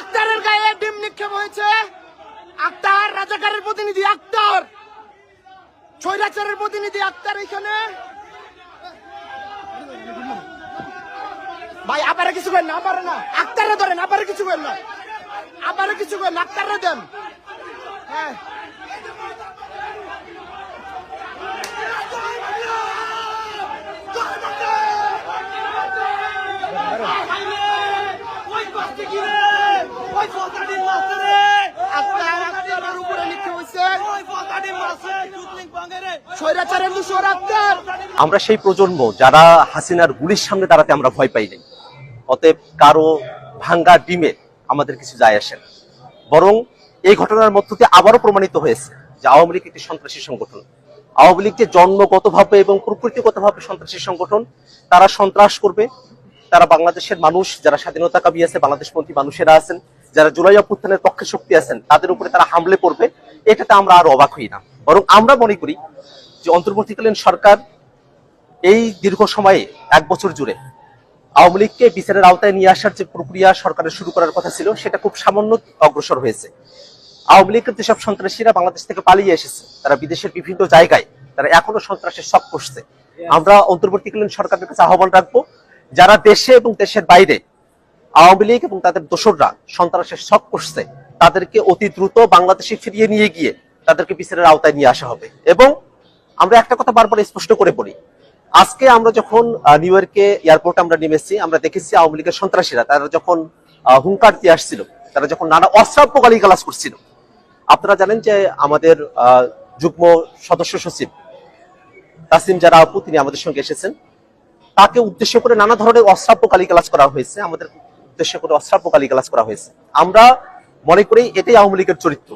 আক্তারের গায়ে ডিম নিক্ষেপ হয়েছে। আক্তার, রাজাকারের প্রতিনিধি, আক্তার। ছৈরাচারের প্রতিনিধি, আক্তার এখানে ভাই, আপারে কিছু করেন না, আপারে না। আক্তারে ধরেন, আপারে কিছু করেন না। আপারে কিছু করেন, আক্তারে দেন। হ্যাঁ। আমরা সেই প্রজন্ম যারা হাসিনার গুলির সামনে দাঁড়াতে আমরা ভয় পাই নাই। অতএব কারও ভাঙ্গা ডিমে আমাদের কিছু যায় আসে না। বরং এই ঘটনার মধ্য দিয়ে আবারও প্রমাণিত হয়েছে যে আওয়ামী লীগ একটি সন্ত্রাসী সংগঠন। আওয়ামী লীগ যে জন্মগতভাবে এবং প্রকৃতিগতভাবে সন্ত্রাসী সংগঠন, তারা সন্ত্রাস করবে তারা বাংলাদেশের মানুষ, যারা স্বাধীনতা কাবি আছে, বাংলাদেশপন্থী মানুষেরা আছেন, যারা জুলাই অভ্যুত্থানের পক্ষে শক্তি আছেন, তাদের উপরে তারা হামলে পড়বে, এটাতে আমরা আর অবাক হই না। বরং আমরা মনে করি যে অন্তর্বর্তীকালীন সরকার এই দীর্ঘ সময়ে, এক বছর জুড়ে, আওয়ামী লীগকে বিচারের আওতায় নিয়ে আসার যে প্রক্রিয়া সরকারের শুরু করার কথা ছিল, সেটা খুব সামান্য অগ্রসর হয়েছে। আওয়ামী লীগের যেসব সন্ত্রাসীরা বাংলাদেশ থেকে পালিয়ে এসেছে, তারা বিদেশের বিভিন্ন জায়গায়, তারা এখনও সন্ত্রাসের সব করছে আমরা অন্তর্বর্তীকালীন সরকারের কাছে আহ্বান রাখব যারা দেশে এবং দেশের বাইরে আওয়ামী লীগ এবং তাদের দোসররা সন্ত্রাসের সব করছে, তাদেরকে অতি দ্রুত বাংলাদেশে ফিরিয়ে নিয়ে গিয়ে তাদেরকে বিচারের আওতায় নিয়ে আসা হবে। এবং আমরা একটা কথা বারবার স্পষ্ট করে বলি, আজকে আমরা যখন নিউ ইয়র্কে এয়ারপোর্টে আমরা নেমেছি, আমরা দেখেছি আওয়ামী লীগের সন্ত্রাসীরা, তারা যখন হুঙ্কার দিয়ে আসছিল, তারা যখন নানা অশ্রাব্য গালিগালাজ করছিল। আপনারা জানেন যে আমাদের যুগ্ম সদস্য সচিব তাসিম যারা আপু তিনি আমাদের সঙ্গে এসেছেন। তাকে উদ্দেশ্য করে নানা ধরনের অশ্রাব্য ক্লাস করা হয়েছে। আমাদের উদ্দেশ্য করে অশ্রাব্য ক্লাস করা হয়েছে। আমরা মনে করি এটাই আওয়ামী লীগের চরিত্র।